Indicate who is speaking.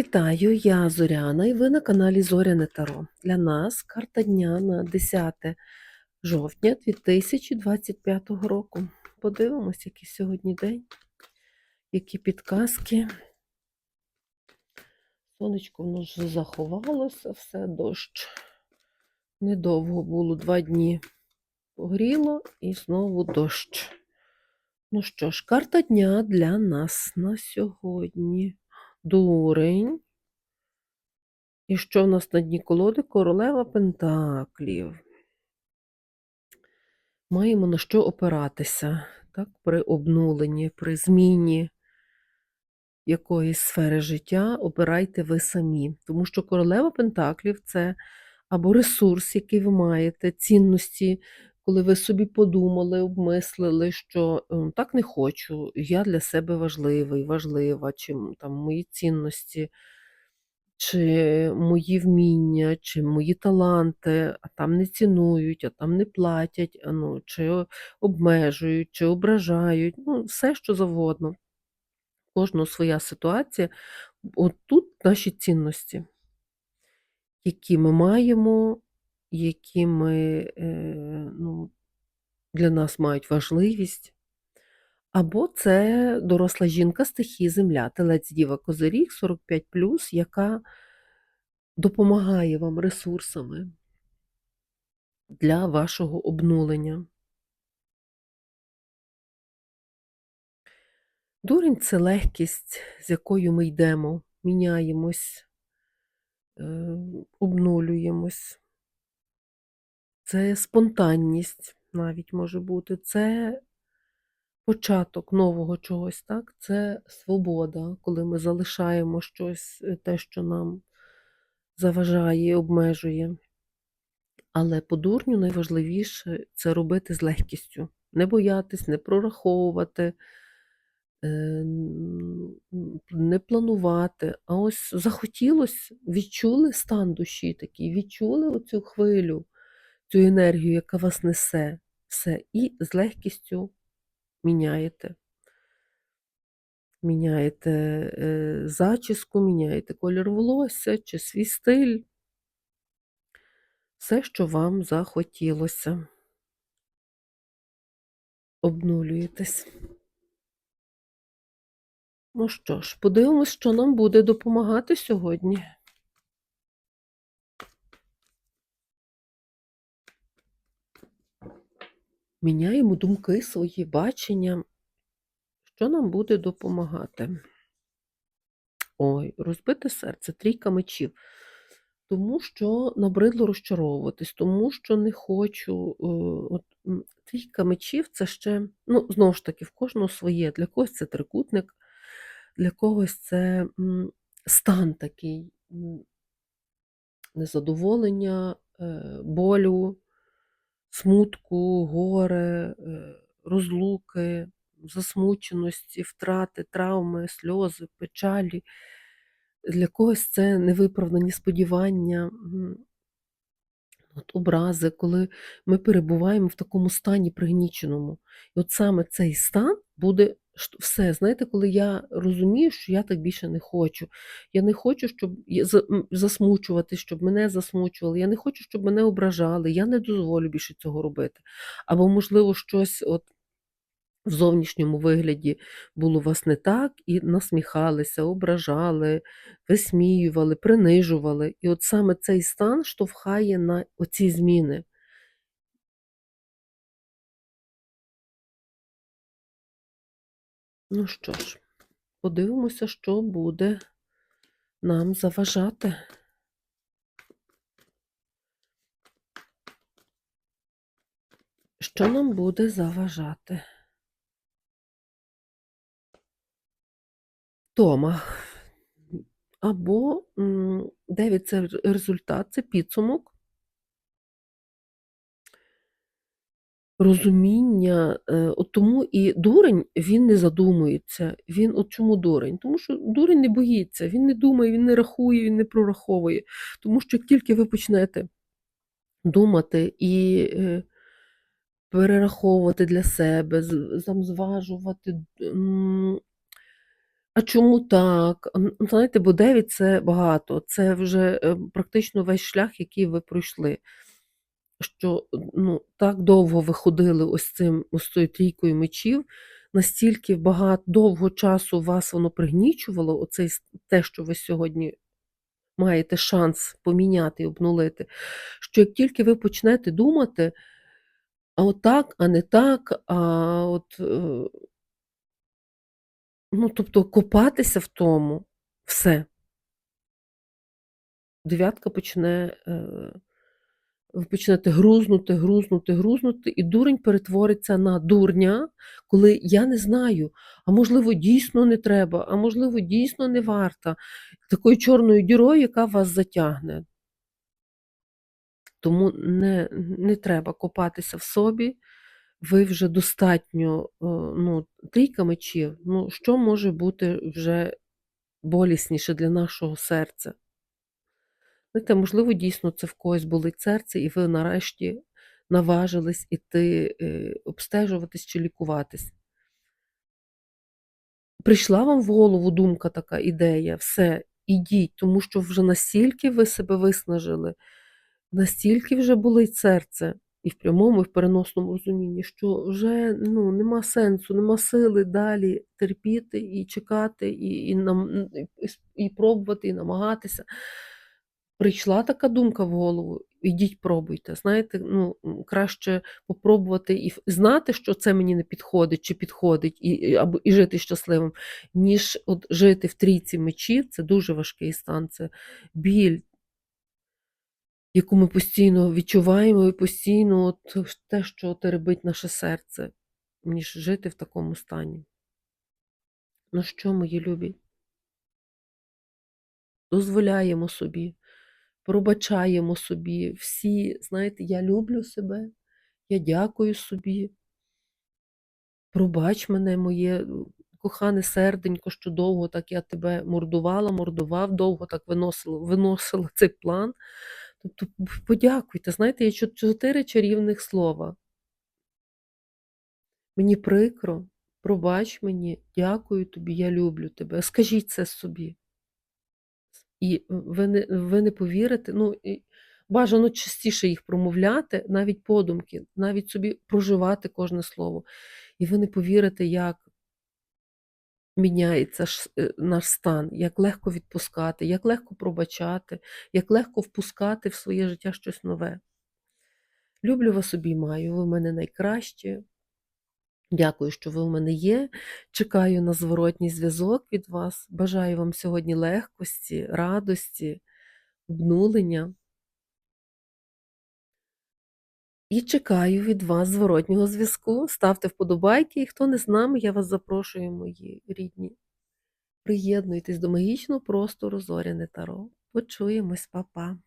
Speaker 1: Вітаю, я Зоряна, і ви на каналі Зоряне Таро. Для нас карта дня на 10 жовтня 2025 року. Подивимось, який сьогодні день, які підказки. Сонечко воно вже заховалося, все, дощ. Недовго було, два дні погріло і знову дощ. Ну що ж, карта дня для нас на сьогодні. Дурень. І що в нас на дні колоди? Королева Пентаклів. Маємо на що опиратися так, при обнуленні, при зміні якоїсь сфери життя обирайте ви самі. Тому що королева Пентаклів це або ресурс, який ви маєте, цінності, коли ви собі подумали, обмислили, що «Ем, так не хочу, я для себе важливий, важлива, чи там мої цінності, чи мої вміння, чи мої таланти, а там не цінують, а там не платять, а ну, чи обмежують, чи ображають, ну, все що завгодно. У Кожного своя ситуація. От тут наші цінності, які ми маємо, які ми, е, ну, для нас мають важливість. Або це доросла жінка стихії Земля, телець Діва Козиріг 45+, яка допомагає вам ресурсами для вашого обнулення. Дурень це легкість, з якою ми йдемо, міняємось, е, обнулюємось. Це спонтанність навіть може бути, це початок нового чогось, так? Це свобода, коли ми залишаємо щось, е, те, що нам заважає обмежує. Але по дурню найважливіше це робити з легкістю, не боятись, не прораховувати, е, не планувати. А ось захотілось, відчули стан душі такий, відчули оцю хвилю, цю енергію, яка вас несе, все, і з легкістю міняєте. Міняєте е, зачіску, міняєте колір волосся чи свій стиль, все, що вам захотілося. Обнулюєтесь. Ну що ж, подивимось, що нам буде допомагати сьогодні. Міняємо думки, свої бачення, що нам буде допомагати. Ой, розбите серце, трійка мечів. Тому що набридло розчаровуватись, тому що не хочу. е, От, трійка мечів це ще, ну, знову ж таки, в кожного своє. Для когось це трикутник, для когось це стан такий незадоволення, е, болю, смутку, горе, е, розлуки, засмученості, втрати, травми, сльози, печалі. Для когось це невиправдані сподівання, от образи, коли ми перебуваємо в такому стані пригніченому. І от саме цей стан буде все. Знаєте, коли я розумію, що я так більше не хочу. Я не хочу, щоб засмучувати, щоб мене засмучували. Я не хочу, щоб мене ображали. Я не дозволю більше цього робити. Або, можливо, щось от в зовнішньому вигляді було вас не так, і насміхалися, ображали, висміювали, принижували. І от саме цей стан штовхає на оці зміни. Ну що ж, подивимося, що буде нам заважати. Що нам буде заважати? Тома. Або 9 це результат, це підсумок. Розуміння, е, от тому і дурень, він не задумується. Він от чому дурень? Тому що дурень не боїться, він не думає, він не рахує, він не прораховує. Тому що як тільки ви почнете думати і е, перераховувати для себе, з- там зважувати, А чому так? Знаєте, бо 9 це багато. Це вже, е, практично весь шлях, який ви пройшли. Що, ну, так довго ви ходили ось цим ось цією трійкою мечів, настільки бага довго часу вас воно пригнічувало, оцей те, що ви сьогодні маєте шанс поміняти і обнулити, що як тільки ви почнете думати, а отак, а не так, а от, е ну, тобто копатися в тому, все. Дев'ятка почне, е ви почнете грузнути, грузнути, грузнути, і дурень перетвориться на дурня, коли я не знаю, а можливо, дійсно не треба, а можливо, дійсно не варта. Такою чорною дірою, яка вас затягне. Тому не не треба копатися в собі. Ви вже достатньо, е, ну, трійка мечів, ну, що може бути вже болісніше для нашого серця? Знаєте, можливо, дійсно це в когось болить серце, і ви нарешті наважились іти, е, обстежуватись чи лікуватись. Прийшла вам в голову думка така, ідея, все, ідіть, тому що вже настільки ви себе виснажили, настільки вже болить серце, і в прямому, і в переносному розумінні, що вже, ну, нема сенсу, нема сили далі терпіти і чекати, і і і і пробувати, і намагатися. Прийшла така думка в голову, ідіть пробуйте. Знаєте, ну, краще попробувати і знати, що це мені не підходить чи підходить, і або і жити щасливим, ніж от жити в трійці мечів. Це дуже важкий стан, це біль яку ми постійно відчуваємо, і постійно от те, що теребить наше серце, ніж жити в такому стані. Ну що, мої любі? Дозволяємо собі, пробачаємо собі всі, знаєте, я люблю себе, я дякую собі. Пробач мене, моє кохане серденько, що довго так я тебе мордувала, мордував, довго так виносила виносила цей план. Тобто подякуйте, знаєте, є чотири чарівних слова. Мені прикро, пробач мені, дякую тобі, я люблю тебе. Скажіть це собі. І ви не ви не повірите, ну, і бажано частіше їх промовляти, навіть подумки, навіть собі проживати кожне слово. І ви не повірите, як міняється е, наш стан, як легко відпускати, як легко пробачати, як легко впускати в своє життя щось нове. Люблю вас обіймаю, ви в мене найкращі. Дякую, що ви в мене є. Чекаю на зворотній зв'язок від вас. Бажаю вам сьогодні легкості, радості, обнулення. І чекаю від вас зворотнього зв'язку. Ставте вподобайки, і хто не з нами, я вас запрошую, мої рідні. Приєднуйтесь до магічного простору Зоряне Таро. Почуємось, па-па!